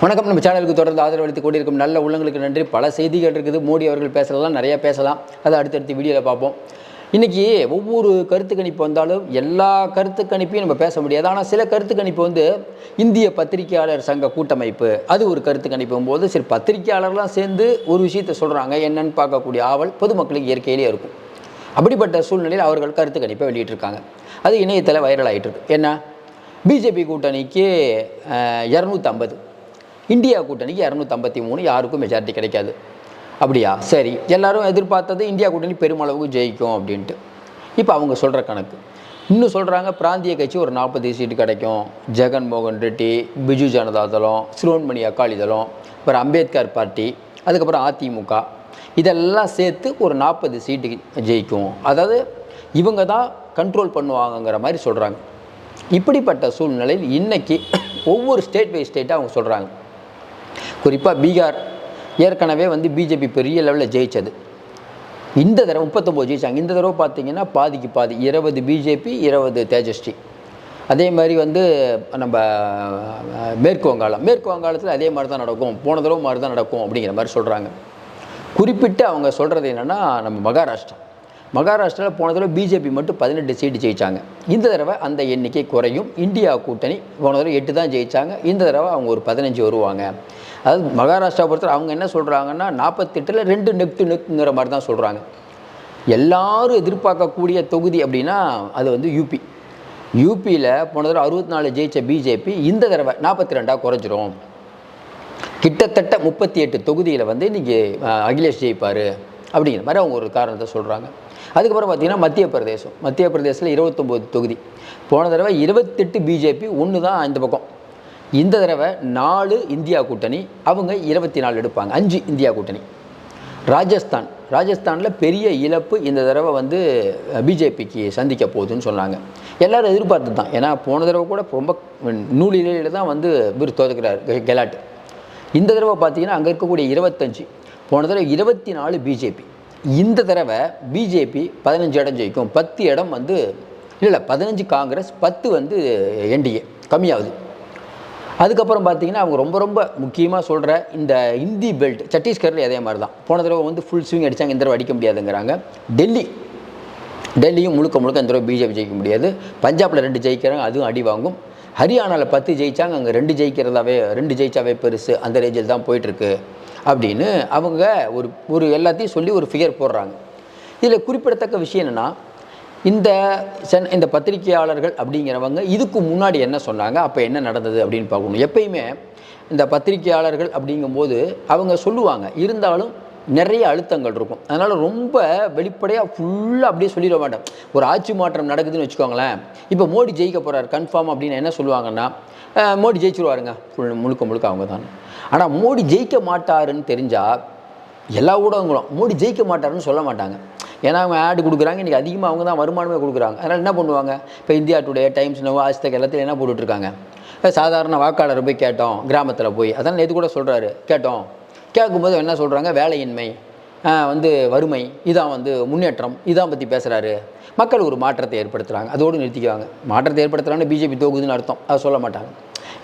வணக்கம். நம்ம சேனலுக்கு தொடர்ந்து ஆதரவு அளித்து கொண்டிருக்கும் நல்ல உள்ளங்களுக்கு நன்றி. பல செய்திகள் இருக்குது. மோடி அவர்கள் பேசலாம் நிறைய பேசலாம். அதை அடுத்தடுத்து வீடியோவில் பார்ப்போம். இன்றைக்கி ஒவ்வொரு கருத்து கணிப்பு வந்தாலும் எல்லா கருத்து கணிப்பையும் நம்ம பேச முடியாது. ஆனால் சில கருத்து கணிப்பு வந்து இந்திய பத்திரிகையாளர் சங்க கூட்டமைப்பு. அது ஒரு கருத்து கணிப்பும் போது சரி பத்திரிகையாளர்லாம் சேர்ந்து ஒரு விஷயத்தை சொல்கிறாங்க என்னன்னு பார்க்கக்கூடிய ஆவல் பொதுமக்களுக்கு இயற்கையிலேயே இருக்கும். அப்படிப்பட்ட சூழ்நிலையில் அவர்கள் கருத்து கணிப்பை வெளியிட்டிருக்காங்க. அது இணையத்தில் வைரல் ஆகிட்டு இருக்கு என்ன? பிஜேபி கூட்டணிக்கு இரநூத்தம்பது. இந்தியா கூட்டணிக்கு இரநூத்தம்பத்தி மூணு யாருக்கும் மெஜாரிட்டி கிடைக்காது. அப்படியா? சரி. எல்லாரும் எதிர்பார்த்தது இந்தியா கூட்டணி பெருமளவுக்கு ஜெயிக்கும் அப்படின்ட்டு. இப்போ அவங்க சொல்கிற கணக்கு. இன்னும் சொல்கிறாங்க பிராந்திய கட்சி ஒரு நாற்பது சீட்டு கிடைக்கும். ஜெகன் மோகன் ரெட்டி பிஜு ஜனதா தளம் சிரோன்மணி அகாலி தளம் அப்புறம் அம்பேத்கர் பார்ட்டி அதுக்கப்புறம் அதிமுக. இதெல்லாம் சேர்த்து ஒரு நாற்பது சீட்டு ஜெயிக்கும். அதாவது இவங்க தான் கண்ட்ரோல் பண்ணுவாங்கங்கிற மாதிரி சொல்கிறாங்க இப்படிப்பட்ட சூழ்நிலையில் இன்றைக்கி ஒவ்வொரு ஸ்டேட் பை ஸ்டேட்டாக அவங்க சொல்கிறாங்க குறிப்பாக பீகார் ஏற்கனவே வந்து பிஜேபி பெரிய லெவலில் ஜெயிச்சது. இந்த தடவை முப்பத்தொம்போது ஜெயிச்சாங்க. இந்த தடவை பார்த்தீங்கன்னா பாதிக்கு பாதி. இருபது பிஜேபி இருபது தேஜஸ்வி. அதே மாதிரி வந்து நம்ம மேற்கு வங்காளம். மேற்கு வங்காளத்தில் அதே மாதிரி தான் நடக்கும். போன தடவை மாதிரி தான் நடக்கும் அப்படிங்கிற மாதிரி சொல்கிறாங்க குறிப்பிட்டு அவங்க சொல்கிறது என்னென்னா நம்ம மகாராஷ்டிரா. மகாராஷ்டிராவில் போன தடவை பிஜேபி மட்டும் பதினெட்டு சீட்டு ஜெயிச்சாங்க. இந்த தடவை அந்த எண்ணிக்கை குறையும். இந்தியா கூட்டணி போன தடவை எட்டு தான் ஜெயிச்சாங்க. இந்த தடவை அவங்க ஒரு பதினஞ்சு வருவாங்க. அதாவது மகாராஷ்டிரா பொறுத்தவரை அவங்க என்ன சொல்கிறாங்கன்னா நாற்பத்தெட்டில் ரெண்டு நெக்டு நெக்குங்கிற மாதிரி தான் சொல்கிறாங்க எல்லாரும் எதிர்பார்க்கக்கூடிய தொகுதி அப்படின்னா அது வந்து யூபி யூபியில் போன தடவை அறுபத்தி நாலு ஜெயித்த பிஜேபி இந்த தடவை நாற்பத்தி ரெண்டாக குறைஞ்சிரும். கிட்டத்தட்ட முப்பத்தி எட்டு தொகுதியில் வந்து இன்றைக்கி அகிலேஷ் ஜெயிப்பார் அப்படிங்கிற மாதிரி அவங்க ஒரு காரணத்தை சொல்கிறாங்க அதுக்கப்புறம் பார்த்திங்கன்னா மத்திய பிரதேசம். மத்திய பிரதேசத்தில் இருபத்தொம்போது தொகுதி. போன தடவை இருபத்தெட்டு பிஜேபி ஒன்று தான் இந்த பக்கம். இந்த தடவை நாலு இந்தியா கூட்டணி அவங்க இருபத்தி நாலு எடுப்பாங்க. அஞ்சு இந்தியா கூட்டணி. ராஜஸ்தான். ராஜஸ்தானில் பெரிய இழப்பு இந்த தடவை வந்து பிஜேபிக்கு சந்திக்க போகுதுன்னு சொன்னாங்க. எல்லோரும் எதிர்பார்த்து தான். ஏன்னா போன தடவை கூட ரொம்ப நூலிலையில் தான் வந்து இவர் தோதுக்கிறார் கெலாட். இந்த தடவை பார்த்தீங்கன்னா அங்கே இருக்கக்கூடிய இருபத்தஞ்சு போன தடவை இருபத்தி நாலு பிஜேபி. இந்த தடவை பிஜேபி பதினஞ்சு இடம் ஜெயிக்கும். பத்து இடம் வந்து இல்லை இல்லை பதினஞ்சு காங்கிரஸ் பத்து வந்து என்டிஏ. கம்மியாகுது. அதுக்கப்புறம் பார்த்தீங்கன்னா அவங்க ரொம்ப ரொம்ப முக்கியமாக சொல்கிற இந்த இந்தி பெல்ட் சத்தீஸ்கரில் அதே மாதிரி தான் போன தடவை வந்து ஃபுல் ஸ்விங் அடித்தாங்க இந்த தடவை அடிக்க முடியாதுங்கிறாங்க. டெல்லி டெல்லியும் முழுக்க முழுக்க இந்த தடவை பிஜேபி ஜெயிக்க முடியாது. பஞ்சாபில் ரெண்டு ஜெயிக்கிறாங்க அதுவும் அடி வாங்கும். ஹரியானாவில் பத்து ஜெயிச்சாங்க அங்கே ரெண்டு ஜெயிக்கிறதாவே ரெண்டு ஜெயிச்சாவே பெருசு. அந்த ரேஞ்சில் தான் போயிட்டுருக்கு. அப்படின்னு அவங்க ஒரு ஒரு எல்லாத்தையும் சொல்லி ஒரு ஃபிகர் போடுறாங்க. இதில் குறிப்பிடத்தக்க விஷயம் என்னென்னா இந்த சென் இந்த பத்திரிகையாளர்கள் அப்படிங்கிறவங்க இதுக்கு முன்னாடி என்ன சொன்னாங்க அப்போ என்ன நடந்தது அப்படின்னு பார்க்கணும். எப்பயுமே இந்த பத்திரிகையாளர்கள் அப்படிங்கும்போது அவங்க சொல்லுவாங்க இருந்தாலும் நிறைய அழுத்தங்கள் இருக்கும். அதனால் ரொம்ப வெளிப்படையாக ஃபுல்லாக அப்படியே சொல்லிட மாட்டேன் ஒரு ஆட்சி மாற்றம் நடக்குதுன்னு வச்சுக்கோங்களேன். இப்போ மோடி ஜெயிக்க போகிறார் கன்ஃபார்ம் அப்படின்னு என்ன சொல்லுவாங்கன்னா மோடி ஜெயிச்சிருவாருங்க. ஃபுல் முழுக்க முழுக்க அவங்க தான். ஆனால் மோடி ஜெயிக்க மாட்டாருன்னு தெரிஞ்சால் எல்லா ஊடகங்களும் மோடி ஜெயிக்க மாட்டாருன்னு சொல்ல மாட்டாங்க. ஏன்னா அவங்க ஆடு கொடுக்குறாங்க இன்றைக்கி அதிகமாக அவங்க தான் வருமானமே கொடுக்குறாங்க. அதனால் என்ன பண்ணுவாங்க? இப்போ India Today Times Now Aajtak எல்லாத்தையும் என்ன போட்டுட்ருக்காங்க? சாதாரண வாக்காளர் போய் கேட்டோம் கிராமத்தில் போய். அதான் நேற்று கூட சொல்கிறாரு கேட்டோம். கேட்கும்போது என்ன சொல்கிறாங்க வேலையின்மை வந்து வறுமை இதான் வந்து முன்னேற்றம் இதான் பற்றி பேசுகிறாரு மக்கள் ஒரு மாற்றத்தை ஏற்படுத்துகிறாங்க அதோடு நிறுத்திக்குவாங்க. மாற்றத்தை ஏற்படுத்துகிறாங்கன்னு பிஜேபி தோகுதுன்னு அர்த்தம். அதை சொல்ல மாட்டாங்க.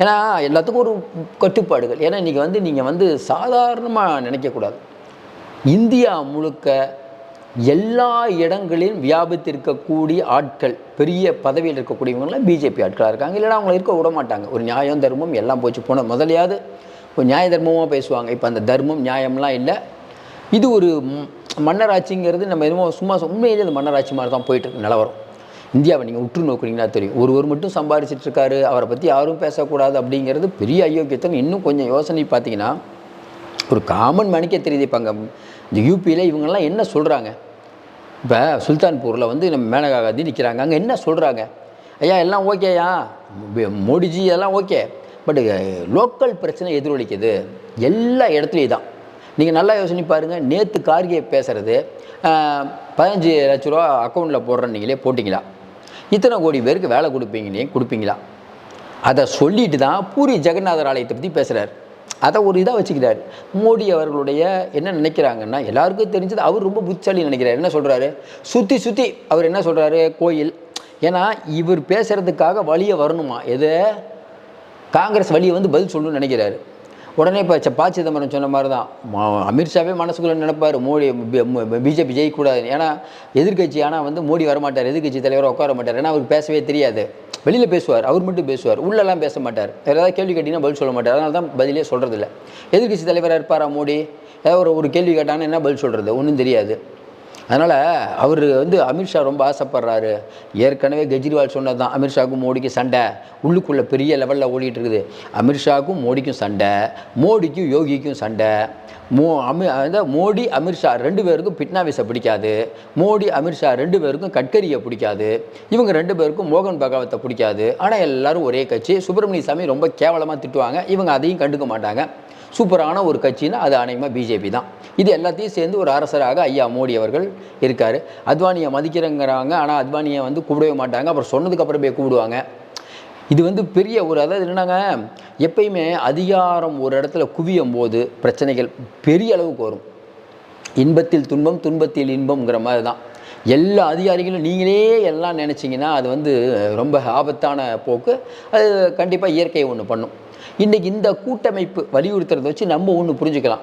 ஏன்னா எல்லாத்துக்கும் ஒரு கட்டுப்பாடுகள். ஏன்னா இன்றைக்கி வந்து நீங்கள் வந்து சாதாரணமாக நினைக்கக்கூடாது. இந்தியா முழுக்க எல்லா இடங்களிலும் வியாபித்திருக்கக்கூடிய ஆட்கள் பெரிய பதவியில் இருக்கக்கூடியவங்களாம் பிஜேபி ஆட்களாக இருக்காங்க. இல்லைன்னா அவங்கள இருக்க விட மாட்டாங்க. ஒரு நியாயம் தர்மம் எல்லாம் போச்சு போன முதலையாவது ஒரு நியாய தர்மமாக பேசுவாங்க. இப்போ அந்த தர்மம் நியாயம்லாம் இல்லை. இது ஒரு மன்னராட்சிங்கிறது நம்ம எதுவும் சும்மா சொ- உண்மையிலே இந்த மன்னராட்சி மாதிரி தான் போயிட்டுருக்கு நிலவரம். இந்தியாவை நீங்கள் உற்று நோக்குறீங்கன்னா தெரியும். ஒருவர் மட்டும் சம்பாதிச்சிட்டு இருக்காரு. அவரை பற்றி யாரும் பேசக்கூடாது அப்படிங்கிறது பெரிய அயோக்கியத்தை இன்னும் கொஞ்சம் யோசனை பார்த்தீங்கன்னா ஒரு காமன் மணிக்கே தெரியுது இப்போ அங்கே இந்த யூபியில் இவங்கெல்லாம் என்ன சொல்கிறாங்க இப்போ சுல்தான்பூரில் வந்து நம்ம மேனகா காந்தி நிற்கிறாங்க அங்கே என்ன சொல்கிறாங்க ஐயா எல்லாம் ஓகேயா மோடிஜி எல்லாம் ஓகே பட் லோக்கல் பிரச்சனை எதிரொலிக்குது. எல்லா இடத்துலையும் தான் நீங்கள் நல்லா யோசனை பாருங்கள் நேற்று கார்கே பேசுகிறது பதினஞ்சு லட்ச ரூபா அக்கௌண்ட்டில் போடுறேன் நீங்களே போட்டிங்களா? இத்தனை கோடி பேருக்கு வேலை கொடுப்பீங்களே கொடுப்பீங்களா? அதை சொல்லிட்டு தான் பூரி ஜெகநாதர் ஆலயத்தை பற்றி பேசுகிறார் அதை ஒரு இதாக வச்சுக்கிறார். மோடி அவர்களுடைய என்ன நினைக்கிறாங்கன்னா எல்லாருக்கும் தெரிஞ்சது அவர் ரொம்ப புத்திசாலி நினைக்கிறார். என்ன சொல்கிறாரு சுற்றி சுற்றி அவர் என்ன சொல்கிறாரு கோயில். ஏன்னா இவர் பேசுகிறதுக்காக வழியை வரணுமா? எது? காங்கிரஸ் வழியை வந்து பதில் சொல்லணும்னு நினைக்கிறாரு. உடனே இப்போ பா சிதம்பரம் சொன்ன மாதிரி தான் அமித்ஷாவே மனசுக்குள்ளே நினைப்பார். மோடி பிஜேபி ஜெயிக்கக்கூடாது ஏன்னா எதிர்கட்சி ஆனால் வந்து மோடி வரமாட்டார். எதிர்க்கட்சி தலைவராக உட்கார மாட்டார். ஏன்னா அவருக்கு பேசவே தெரியாது. வெளியில் பேசுவார் அவர் மட்டும் பேசுவார். உள்ளெல்லாம் பேச மாட்டார். வேறு ஏதாவது கேள்வி கேட்டிங்கன்னா பதில் சொல்ல மாட்டார். அதனால தான் பதிலே சொல்கிறதில்ல எதிர்க்கட்சி தலைவராக இருப்பாரா மோடி? ஏதாவது ஒரு ஒரு கேள்வி கேட்டாங்கன்னா என்ன பதில் சொல்கிறது ஒன்றும் தெரியாது. அதனால் அவர் வந்து அமித்ஷா ரொம்ப ஆசைப்படுறாரு. ஏற்கனவே கெஜ்ரிவால் சொன்னது தான் அமித்ஷாவுக்கும் மோடிக்கும் சண்டை. உள்ளுக்குள்ளே பெரிய லெவலில் ஓடிட்டு இருக்குது. அமித்ஷாவுக்கும் மோடிக்கும் சண்டை மோடிக்கும் யோகிக்கும் சண்டை. மோ அமி அதாவது மோடி அமித்ஷா ரெண்டு பேருக்கும் பிட்னாவிஸை பிடிக்காது. மோடி அமித்ஷா ரெண்டு பேருக்கும் கட்கரியை பிடிக்காது. இவங்க ரெண்டு பேருக்கும் மோகன் பகவத்தை பிடிக்காது. ஆனால் எல்லோரும் ஒரே கட்சி. சுப்பிரமணிய சாமி ரொம்ப கேவலமாக திட்டுவாங்க. இவங்க அதையும் கண்டுக்க மாட்டாங்க. சூப்பரான ஒரு கட்சின்னா அது அநேகமாக பிஜேபி தான். இது எல்லாத்தையும் சேர்ந்து ஒரு அரசராக ஐயா மோடி அவர்கள் இருக்கார். அத்வானியை மதிக்கிறேங்கிறாங்க. ஆனால் அத்வானியை வந்து கூப்பிடவே மாட்டாங்க. அப்புறம் சொன்னதுக்கப்புறம் போய் கூப்பிடுவாங்க. இது வந்து பெரிய ஒரு அதாவது என்னன்னாங்க எப்பயுமே அதிகாரம் ஒரு இடத்துல குவியும் போது பிரச்சனைகள் பெரிய அளவுக்கு வரும். இன்பத்தில் துன்பம் துன்பத்தில் இன்பம்ங்கிற மாதிரி தான் எல்லா அதிகாரிகளும் நீங்களே எல்லாம் நினச்சிங்கன்னா அது வந்து ரொம்ப ஆபத்தான போக்கு. அது கண்டிப்பாக இயற்கை ஒன்று பண்ணும். இன்றைக்கி இந்த கூட்டமைப்பு வலியுறுத்துறதை வச்சு நம்ம ஒன்று புரிஞ்சுக்கலாம்.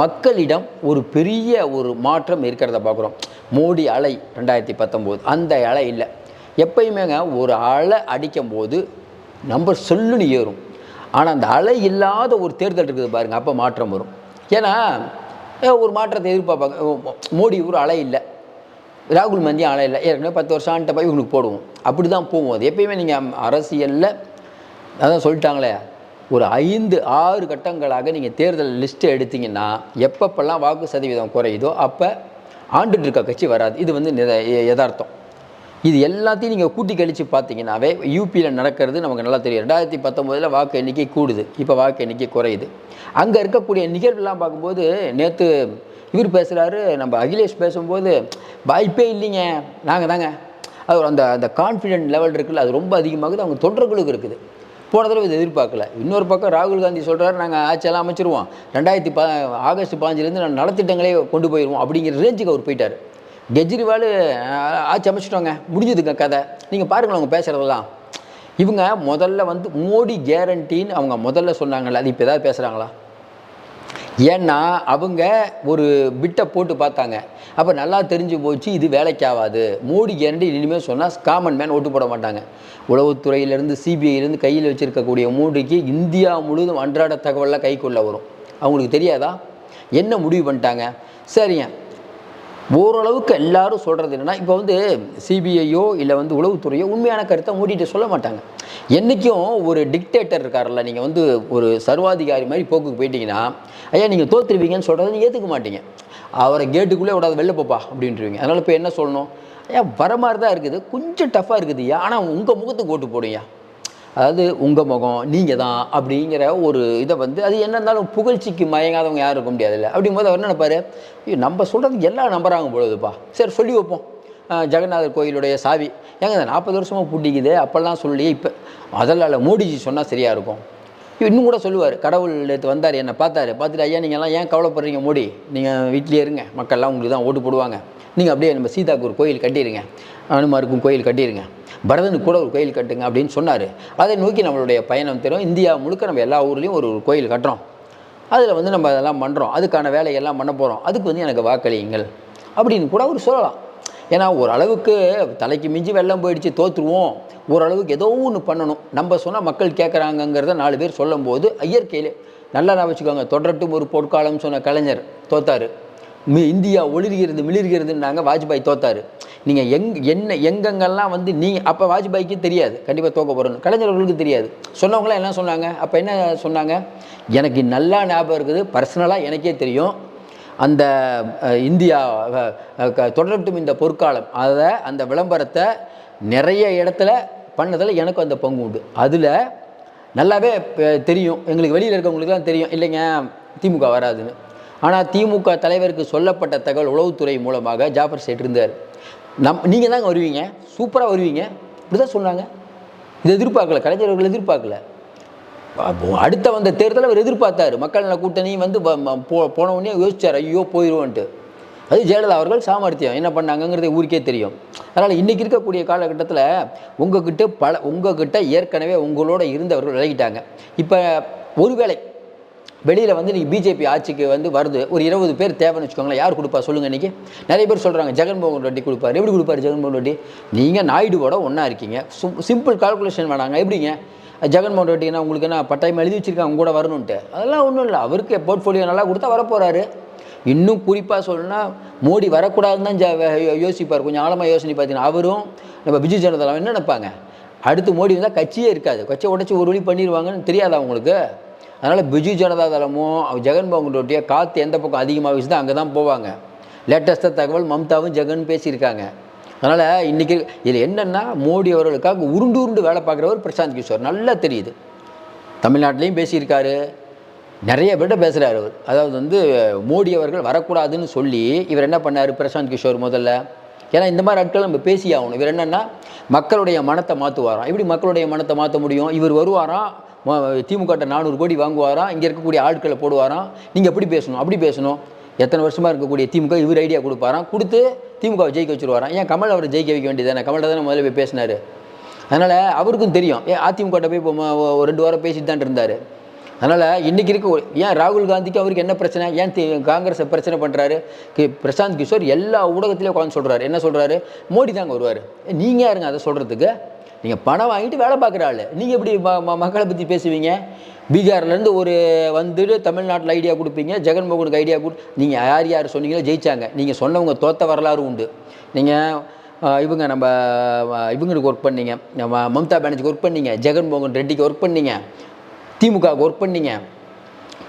மக்களிடம் ஒரு பெரிய ஒரு மாற்றம் இருக்கிறத பார்க்குறோம். மோடி அலை ரெண்டாயிரத்தி பத்தொம்போது அந்த அலை இல்லை. எப்பயுமேங்க ஒரு அலை அடிக்கும் போது நம்பர் சொல்லுன்னு ஏறும். ஆனால் அந்த அலை இல்லாத ஒரு தேர்தல் இருக்குது பாருங்க அப்போ மாற்றம் வரும். ஏன்னா ஒரு மாற்றத்தை எதிர்பார்ப்பாங்க. மோடி ஒரு அலை இல்லை. ராகுல் காந்தி அலை இல்லை. ஏற்கனவே பத்து வருஷம் ஆண்ட போய் இவங்களுக்கு போடுவோம். அப்படி தான் போகும். அது எப்பயுமே நீங்கள் அரசியலில் அதான் சொல்லிட்டாங்களே. ஒரு ஐந்து ஆறு கட்டங்களாக நீங்கள் தேர்தல் லிஸ்ட்டு எடுத்தீங்கன்னா எப்பப்பெல்லாம் வாக்கு சதவீதம் குறையுதோ அப்போ ஆண்டுட்டு இருக்க கட்சி வராது. இது வந்து யதார்த்தம். இது எல்லாத்தையும் நீங்கள் கூட்டி கழித்து பார்த்தீங்கன்னாவே யூபியில் நடக்கிறது நமக்கு நல்லா தெரியும். ரெண்டாயிரத்தி பத்தொம்போதில் வாக்கு எண்ணிக்கை கூடுது. இப்போ வாக்கு எண்ணிக்கை குறையுது. அங்கே இருக்கக்கூடிய நிகழ்வுலாம் பார்க்கும்போது நேற்று இவர் பேசுகிறாரு நம்ம அகிலேஷ் பேசும்போது வாய்ப்பே இல்லைங்க. நாங்கள் தாங்க. அது அந்த அந்த கான்ஃபிடென்ட் லெவல் இருக்குல்ல அது ரொம்ப அதிகமாகுது. அவங்க தொண்டர்களுக்கு இருக்குது. போன தடவை இது எதிர்பார்க்கல. இன்னொரு பக்கம் ராகுல் காந்தி சொல்கிறார் நாங்கள் ஆட்சியெல்லாம் அமைச்சிருவோம். ரெண்டாயிரத்தி ப ஆகஸ்ட் பாஞ்சிலேருந்து நான் நலத்திட்டங்களே கொண்டு போயிடுவோம் அப்படிங்கிற ரேஞ்சுக்கு அவர் போயிட்டார். கெஜ்ரிவால் ஆட்சி அமைச்சிட்டோங்க. முடிஞ்சதுங்க கதை. நீங்கள் பாருங்களேன் அவங்க பேசுகிறதெல்லாம் இவங்க முதல்ல வந்து மோடி கேரண்டின்னு அவங்க முதல்ல சொன்னாங்கல்ல அது இப்போ ஏதாவது பேசுகிறாங்களா ஏன்னா அவங்க ஒரு பிட்டை போட்டு பார்த்தாங்க. அப்போ நல்லா தெரிஞ்சு போச்சு இது வேலைக்கு ஆகாது மோடி கேரண்டி இனிமேல் சொன்னால் காமன் மேன் ஓட்டு போட மாட்டாங்க. உளவுத்துறையிலேருந்து சிபிஐலேருந்து கையில் வச்சுருக்கக்கூடிய மோடிக்கு இந்தியா முழுவதும் அன்றாட தகவல்லாம் கைக்குள்ளே வரும். அவங்களுக்கு தெரியாதா? என்ன முடிவு பண்ணிட்டாங்க? சரிங்க. ஓரளவுக்கு எல்லாரும் சொல்கிறது என்னென்னா இப்போ வந்து சிபிஐயோ இல்லை வந்து உளவுத்துறையோ உண்மையான கருத்தை மூடிட்டு சொல்ல மாட்டாங்க. என்றைக்கும் ஒரு டிக்டேட்டர் இருக்கார்ல நீங்கள் வந்து ஒரு சர்வாதிகாரி மாதிரி போக்குக்கு போயிட்டீங்கன்னா ஐயா நீங்கள் தோத்துருவீங்கன்னு சொல்கிறத நீங்கள் ஏற்றுக்க மாட்டீங்க. அவரை கேட்டுக்குள்ளே விடாது வெளில போப்பா அப்படின்றீங்க அதனால் இப்போ என்ன சொல்லணும்? ஐயா வர மாதிரி தான் இருக்குது. கொஞ்சம் டஃப்பாக இருக்குது ஐயா. ஆனால் உங்கள் முகத்துக்கு ஓட்டு போடுங்க அதாவது உங்கள் முகம் நீங்கள் தான் அப்படிங்கிற ஒரு இதை வந்து அது என்ன இருந்தாலும் புகழ்ச்சிக்கு மயங்காதவங்க யாரும் இருக்க முடியாதுல்ல. அப்படிங்கும்போது அவர் என்ன நினைப்பாரு? ஐயோ நம்ம சொல்கிறது எல்லாம் நம்புறாங்க பொழுதுப்பா சரி சொல்லி வைப்போம். ஜெகநாதர் கோயிலுடைய சாவி. ஏங்க இந்த நாற்பது வருஷமாக பிடிக்குது அப்போல்லாம் சொல்லி இப்போ? அதெல்லாம் மோடிஜி சொன்னால் சரியாக இருக்கும். இன்னும் கூட சொல்லுவார். கடவுள் நேற்று வந்தார் என்னை பார்த்தாரு. பார்த்துட்டு ஐயா நீங்கள்லாம் ஏன் கவலைப்படுறீங்க மோடி? நீங்கள் வீட்டிலே இருங்க. மக்கள்லாம் உங்களுக்கு தான் ஓட்டு போடுவாங்க. நீங்கள் அப்படியே நம்ம சீதாக்கூர் கோயில் கட்டிடுங்க. அனுமாருக்கும் கோயில் கட்டிடுங்க பரதனுக்கு கூட ஒரு கோயில் கட்டுங்க அப்படின்னு சொன்னார். அதை நோக்கி நம்மளுடைய பயணம் தெரியும். இந்தியா முழுக்க நம்ம எல்லா ஊர்லேயும் ஒரு ஒரு கோயில் கட்டுறோம். அதில் வந்து நம்ம அதெல்லாம் பண்ணுறோம் அதுக்கான வேலையெல்லாம் பண்ண போகிறோம் அதுக்கு வந்து எனக்கு வாக்களியுங்கள். அப்படின்னு கூட அவர் சொல்லலாம். ஏன்னா ஓரளவுக்கு தலைக்கு மிஞ்சி வெள்ளம் போயிடுச்சு தோற்றுருவோம் ஓரளவுக்கு ஏதோ ஒன்று பண்ணணும். நம்ம சொன்னால் மக்கள் கேட்குறாங்கங்கிறத நாலு பேர் சொல்லும்போது இயற்கையிலே நல்லா நான் வச்சுக்கோங்க. தொடரட்டும் ஒரு பொற்காலம் சொன்ன கலைஞர் தோத்தார். இந்தியா ஒளிர்கிறது மிளிர்கிறதுன்னாங்க வாஜ்பாய் தோத்தார். நீங்கள் எங் என்ன எங்கெங்கெல்லாம் வந்து நீ அப்போ வாஜ்பாய்க்கு தெரியாது. கண்டிப்பாக தோக்க போகிறோன்னு கலைஞர்களுக்கு தெரியாது. சொன்னவங்களாம் என்ன சொன்னாங்க. அப்போ என்ன சொன்னாங்க? எனக்கு நல்லா ஞாபகம் இருக்குது. பர்சனலாக எனக்கே தெரியும். அந்த இந்தியா க- தொடரட்டும் இந்த பொற்காலம். அதை அந்த விளம்பரத்தை நிறைய இடத்துல பண்ணதில் எனக்கும் அந்த பங்கு உண்டு. அதில் நல்லாவே தெரியும். எங்களுக்கு வெளியில் இருக்கவங்களுக்குலாம் தெரியும். இல்லைங்க திமுக வராதுன்னு. ஆனால் திமுக தலைவருக்கு சொல்லப்பட்ட தகவல் உளவுத்துறை மூலமாக ஜாஃபர் சேட் இருந்தார். நம் நீங்கள் தாங்க வருவீங்க. சூப்பராக வருவீங்க. இப்படி தான் சொன்னாங்க. இது எதிர்பார்க்கல. கலைஞர்கள் எதிர்பார்க்கல. அடுத்த வந்த தேர்தல் அவர் எதிர்பார்த்தார். மக்கள் நல கூட்டணி வந்து போ போன உடனே யோசிச்சார். ஐயோ போயிடுவோன்ட்டு அது ஜெயலலிதா அவர்கள் சாமர்த்தியம். என்ன பண்ணாங்கங்கிறது ஊருக்கே தெரியும். அதனால் இன்றைக்கி இருக்கக்கூடிய காலகட்டத்தில் உங்ககிட்ட பல உங்ககிட்ட ஏற்கனவே உங்களோட இருந்தவர்கள் விலகிட்டாங்க. இப்போ ஒருவேளை வெளியில் வந்து நீங்கள் பிஜேபி ஆட்சிக்கு வந்து வருது. ஒரு இருபது பேர் தேவைன்னு வச்சுக்கோங்களேன். யார் கொடுப்பா சொல்லுங்கள் இன்றைக்கி நிறைய பேர் சொல்கிறாங்க ஜெகன்மோகன் ரெட்டி கொடுப்பார். எப்படி கொடுப்பாரு ஜெகன்மோகன் ரெட்டி? நீங்கள் நாயுடுவோட ஒன்றா இருக்கீங்க. சிம்பிள் கால்குலேஷன் வேணாங்க. எப்படிங்க? ஜெகன்மோகன் ரெட்டினா உங்களுக்கு என்ன பட்டாயம் எழுதி வச்சுருக்காங்க கூட வரணுன்ட்டு அதெல்லாம் ஒன்றும் இல்லை. அவருக்கு போர்ட்ஃபோலியோ நல்லா கொடுத்தா வரப்போகிறாரு இன்னும் குறிப்பாக சொல்லணும்னா மோடி வரக்கூடாதுன்னு தான் யோசிப்பார். கொஞ்சம் ஆழமாக யோசனை பார்த்தீங்கன்னா அவரும் நம்ம பிஜு ஜனதாவும் என்ன நினைப்பாங்க? அடுத்து மோடி வந்தால் கட்சியே இருக்காது. கட்சியை உடச்சி ஒரு வழி பண்ணிடுவாங்கன்னு தெரியாதா அவங்களுக்கு அதனால் பிஜு ஜனதா தளமும் ஜெகன்மோகன் ரெட்டியை காற்று எந்த பக்கம் அதிகமாக வீசுதோ அங்கே தான் போவாங்க. லேட்டஸ்ட்டாக தகவல் மம்தாவும் ஜெகன் பேசியிருக்காங்க. அதனால் இன்றைக்கி இதில் என்னென்னா மோடி அவர்களுக்காக உருண்டு உருண்டு வேலை பார்க்குறவர் பிரசாந்த் கிஷோர். நல்லா தெரியுது. தமிழ்நாட்டிலையும் பேசியிருக்காரு. நிறைய பேர்கிட்ட பேசுகிறார் அவர். அதாவது வந்து மோடி அவர்கள் வரக்கூடாதுன்னு சொல்லி இவர் என்ன பண்ணார் பிரசாந்த் கிஷோர் முதல்ல? ஏன்னா இந்த மாதிரி ஆட்கள் நம்ம பேசி ஆகணும். இவர் என்னென்னா மக்களுடைய மனத்தை மாற்றுவாராம் எப்படி மக்களுடைய மனத்தை மாற்ற முடியும்? இவர் வருவாராம். திமுகட்ட நானூறு கோடி வாங்குவாராம் இங்கே இருக்கக்கூடிய ஆட்களை போடுவாராம் நீங்கள் எப்படி பேசணும்? அப்படி பேசணும். எத்தனை வருஷமாக இருக்கக்கூடிய திமுக இவர் ஐடியா கொடுப்பாராம் கொடுத்து திமுகவை ஜெயிக்க வச்சுருவாராம் ஏன் கமல் அவரை ஜெயிக்க வைக்க வேண்டியதானே கமல் தானே முதல்ல போய் பேசினார். அதனால் அவருக்கும் தெரியும். ஏன் அதிமுகட்ட போய் இப்போ ஒரு ரெண்டு வாரம் பேசிட்டு தான் இருந்தார். அதனால் இன்றைக்கி இருக்க ஏன் ராகுல் காந்திக்கு அவருக்கு என்ன பிரச்சனை? ஏன் தி- காங்கிரஸை பிரச்சனை பண்ணுறாரு கி பிரசாந்த் கிஷோர் எல்லா ஊடகத்திலையும் உட்காந்து சொல்கிறாரு என்ன சொல்கிறாரு மோடி தாங்க வருவார். நீங்கள் யாருங்க அதை சொல்கிறதுக்கு நீங்கள் பணம் வாங்கிட்டு வேலை பார்க்குற ஆள். நீங்கள் எப்படி ம- ம- மக்களை பற்றி பேசுவீங்க? பீகார்லேருந்து ஒரு வந்துட்டு தமிழ்நாட்டில் ஐடியா கொடுப்பீங்க ஜெகன்மோகனுக்கு ஐடியா கொடு நீங்கள் யார் யார் சொன்னீங்களோ ஜெயிச்சாங்க. நீங்கள் சொன்னவங்க தோத்த வரலாறு உண்டு. நீங்கள் இவங்க நம்ம இவங்களுக்கு ஒர்க் பண்ணீங்க. மம்தா பானர்ஜிக்கு ஒர்க் பண்ணீங்க ஜெகன்மோகன் ரெட்டிக்கு ஒர்க் பண்ணீங்க திமுகவுக்கு ஒர்க் பண்ணீங்க.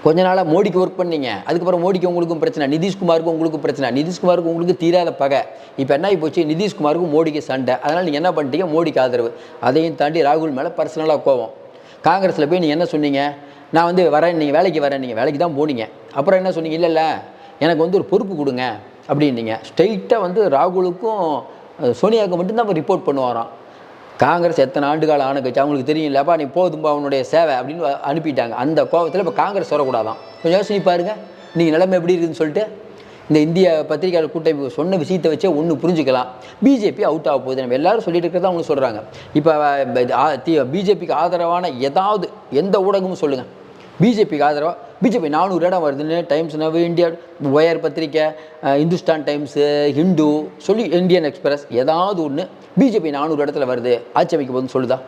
கொஞ்ச நாளாக மோடிக்கு ஒர்க் பண்ணீங்க. அதுக்கப்புறம் மோடிக்கு உங்களுக்கும் பிரச்சனை நிதிஷ்குமாருக்கும் உங்களுக்கும் பிரச்சனை. நிதிஷ்குமாருக்கு உங்களுக்கு தீராத பகை. இப்போ என்ன ஆகி போச்சு? நிதிஷ்குமாருக்கும் மோடிக்கு சண்டை. அதனால் நீங்கள் என்ன பண்ணிட்டீங்க? மோடிக்கு ஆதரவு. அதையும் தாண்டி ராகுல் மேலே பர்சனலாக கோவம் காங்கிரஸில் போய் நீங்கள் என்ன சொன்னீங்க? நான் வந்து வரேன் நீங்கள் வேலைக்கு வரேன் நீங்கள் வேலைக்கு தான் போனீங்க. அப்புறம் என்ன சொன்னீங்க? இல்லை இல்லை. எனக்கு வந்து ஒரு பொறுப்பு கொடுங்க. அப்படின்னீங்க. ஸ்ட்ரெயிட்டாக வந்து ராகுலுக்கும் சோனியாவுக்கு மட்டும்தான் ரிப்போர்ட் பண்ணுவாராம். காங்கிரஸ் எத்தனை ஆண்டு காலம் ஆன கட்சி அவங்களுக்கு தெரியும்லப்பா நீ போதும்பா அவனுடைய சேவை அப்படின்னு அனுப்பிட்டாங்க. அந்த கோபத்தில் இப்போ காங்கிரஸ் வரக்கூடாதான். கொஞ்சம் யோசனை பாருங்க. நீங்கள் நிலைமை எப்படி இருக்குதுன்னு சொல்லிட்டு இந்த இந்திய பத்திரிகையாளர் கூட்டமைப்பு சொன்ன விஷயத்தை வச்சே ஒன்று புரிஞ்சுக்கலாம். பிஜேபி அவுட் ஆக போகுது. நம்ம எல்லாரும் சொல்லிட்டு இருக்கிறதா அவங்க சொல்கிறாங்க இப்போ பிஜேபிக்கு ஆதரவான ஏதாவது எந்த ஊடகமும் சொல்லுங்கள் பிஜேபிக்கு ஆதரவாக பிஜேபி நானூறு இடம் வருதுன்னு டைம்ஸ் நவ் இந்தியா ஒயர் பத்திரிக்கை இந்துஸ்தான் டைம்ஸு ஹிந்து சொல்லி இந்தியன் எக்ஸ்பிரஸ் ஏதாவது ஒன்று பிஜேபி நானூறு இடத்துல வருது. ஆட்சி அமைக்க சொல்லுதா?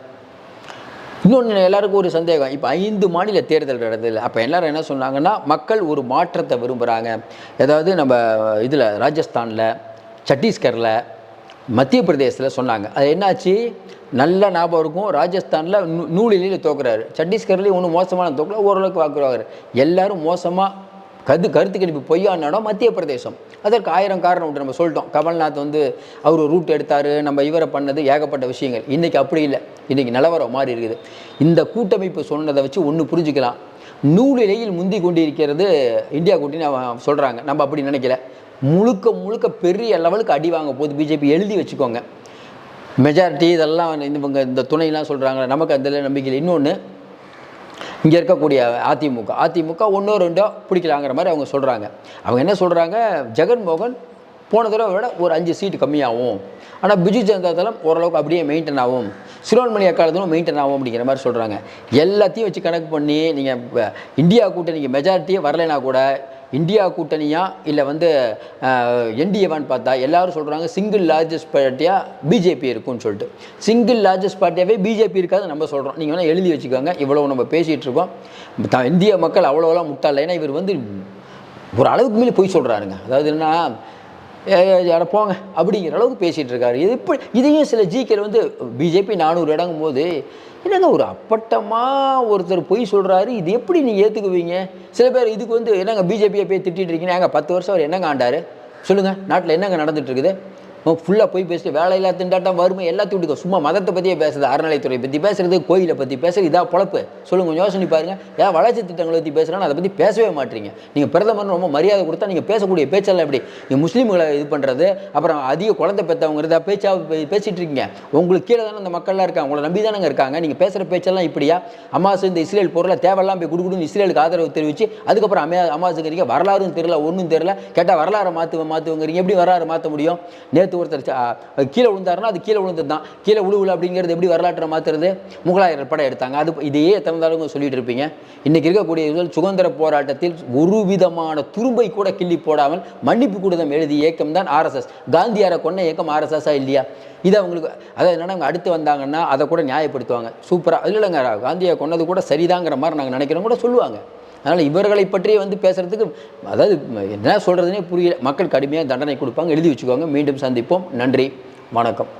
இன்னொன்று எல்லாருக்கும் ஒரு சந்தேகம். இப்போ ஐந்து மாநில தேர்தல் நடந்ததில்ல அப்போ எல்லாரும் என்ன சொன்னாங்கன்னா மக்கள் ஒரு மாற்றத்தை விரும்புகிறாங்க ஏதாவது நம்ம இதில் ராஜஸ்தானில் சத்தீஸ்கரில் மத்திய பிரதேசத்தில் சொன்னாங்க. அது என்னாச்சு? நல்ல ஞாபகம் இருக்கும். ராஜஸ்தானில் நூ தோக்குறாரு. சத்தீஸ்கர்லேயும் ஒன்றும் மோசமான தோக்கல ஓரளவுக்கு வாக்குறாரு எல்லாரும் மோசமாக கது கருத்து கணிப்பு பொய்யான இடம் மத்திய பிரதேசம். அதற்கு ஆயிரம் காரணம் உண்டு. நம்ம சொல்லிட்டோம். கமல்நாத் வந்து அவர் ரூட் எடுத்தார். நம்ம இவரை பண்ணது ஏகப்பட்ட விஷயங்கள். இன்றைக்கி அப்படி இல்லை. இன்றைக்கி நிலவரம் மாறி இருக்குது. இந்த கூட்டமைப்பு சொன்னதை வச்சு ஒன்று புரிஞ்சுக்கலாம். நூலிலையில் முந்தி கொண்டிருக்கிறது இந்தியா கூட்டின்னு அவன் சொல்கிறாங்க நம்ம அப்படி நினைக்கல. முழுக்க முழுக்க பெரிய லெவலுக்கு அடி வாங்க போகுது. பிஜேபி எழுதி வச்சுக்கோங்க. மெஜாரிட்டி இதெல்லாம் இந்த இவங்க இந்த துணையெல்லாம் சொல்கிறாங்க நமக்கு அதில் நம்பிக்கை இன்னொன்று இங்கே இருக்கக்கூடிய அதிமுக. அதிமுக ஒன்றோ ரெண்டோ பிடிக்கலாங்கிற மாதிரி அவங்க சொல்கிறாங்க அவங்க என்ன சொல்கிறாங்க ஜெகன்மோகன் போன தடவை விட ஒரு அஞ்சு சீட்டு கம்மியாகும். ஆனால் பிஜு ஜனதா தளம் ஓரளவுக்கு அப்படியே மெயின்டைன் ஆகும். சிறுவன்மணி அக்காலத்திலும் மெயின்டைன் ஆகும் அப்படிங்கிற மாதிரி சொல்கிறாங்க எல்லாத்தையும் வச்சு கணக்கு பண்ணி நீங்கள் இந்தியா கூட்டணிக்கு மெஜாரிட்டியே வரலைனா கூட இந்தியா கூட்டணியா? இல்லை வந்து என்டிஏவான்னு பார்த்தா எல்லாரும் சொல்கிறாங்க சிங்கிள் லார்ஜஸ்ட் பார்ட்டியாக பிஜேபி இருக்கும்னு சொல்லிட்டு. சிங்கிள் லார்ஜஸ்ட் பார்ட்டியாகவே பிஜேபி இருக்காது நம்ம சொல்கிறோம் நீங்கள் வேணால் எழுதி வச்சுக்கோங்க. இவ்வளோ நம்ம பேசிகிட்டு இருக்கோம். இந்திய மக்கள் அவ்வளோலாம் முட்டாள்? ஏன்னா இவர் வந்து ஒரு அளவுக்கு மேலே போய் சொல்கிறாருங்க அதாவது என்ன யார போங்க அப்படிங்கிற அளவுக்கு பேசிகிட்டு இருக்காரு. இது இப்படி இதையும் சில ஜிகேல வந்து பிஜேபி நானூறு இடங்கும் போது என்னங்க ஒரு அப்பட்டமாக ஒருத்தர் பொய் சொல்கிறாரு இது எப்படி நீங்கள் ஏற்றுக்குவீங்க சில பேர் இதுக்கு வந்து என்னங்க பிஜேபியை போய் திட்டிகிட்டு இருக்கீங்க? ஏங்க பத்து வருஷம் அவர் என்னங்க ஆண்டார்? சொல்லுங்கள் நாட்டில் என்னங்க நடந்துட்டு இருக்குது? ஃபுல்லாக போய் பேசிட்டு வேலையில்லா திண்டாட்டம் வறுமை எல்லாத்தையும் விட்டுக்கோ. சும்மா மதத்தை பற்றியே பேசுறது அறநிலைத்துறை பற்றி பேசுறது கோயிலை பற்றி பேசுறது இதா பொழப்பு. சொல்லுங்க கொஞ்சம் யோசனை பாருங்க. ஏன் வளர்ச்சி திட்டங்களை பற்றி பேசுகிறான்னு அதை பற்றி பேசவே மாட்டீங்க. நீங்கள் பிரதமர் ரொம்ப மரியாதை கொடுத்தா நீங்கள் பேசக்கூடிய பேச்செல்லாம் எப்படி? நீங்கள் முஸ்லீம்களை இது பண்ணுறது அப்புறம் அதிக குழந்தை பெற்றவங்கிறத பேச்சாக பே- இருக்கீங்க. உங்களுக்கு கீழே தானே அந்த மக்கள்லாம் இருக்காங்க உங்களை நம்பி தானங்க இருக்காங்க. நீங்கள் பேசுகிற பேச்செல்லாம் இப்படியா? அம்மாசு இந்த இஸ்ரேல் பொருளை தேவையெல்லாம் போய் கொடுக்கணும்னு இஸ்ரேலுக்கு ஆதரவு தெரிவித்து அதுக்கப்புறம் அம்மா அம்மாசுங்கிறீங்க வரலாறும் தெரியல ஒன்றும் தெரியல. கேட்டால் வரலாறு மாற்று மாற்றுவங்கிறீங்க எப்படி வரலாறு மாற்ற முடியும்? நேற்று நேற்று ஒருத்தர் கீழே விழுந்தாருன்னா அது கீழே விழுந்தது தான் கீழே விழுவுல அப்படிங்கிறது எப்படி வரலாற்றை மாற்றுறது முகலாயர் படம் எடுத்தாங்க. அது இதையே திறந்தாலும் சொல்லிட்டு இருப்பீங்க? இன்றைக்கி இருக்கக்கூடிய சுதந்திர போராட்டத்தில் ஒரு விதமான துரும்பை கூட கிள்ளி போடாமல் மன்னிப்பு கூடுதம் எழுதிய இயக்கம் தான் ஆர்எஸ்எஸ் காந்தியாரை கொண்ட இயக்கம் ஆர்எஸ்எஸ்ஸா இல்லையா? இது அவங்களுக்கு அதாவது என்னன்னா அவங்க அடுத்து வந்தாங்கன்னா அதை கூட நியாயப்படுத்துவாங்க. சூப்பராக இல்லைங்க காந்தியை கொன்னது கூட சரிதாங்கிற மாதிரி நாங்கள் நினைக்கிறோம் கூட சொல்லுவாங்க. அதனால் இவர்களை பற்றி வந்து பேசுகிறதுக்கு அதாவது என்ன சொல்கிறதுனே புரியல. மக்கள் கடுமையாக தண்டனை கொடுப்பாங்க. எழுதி வச்சுக்கோங்க. மீண்டும் சந்திப்போம். நன்றி. வணக்கம்.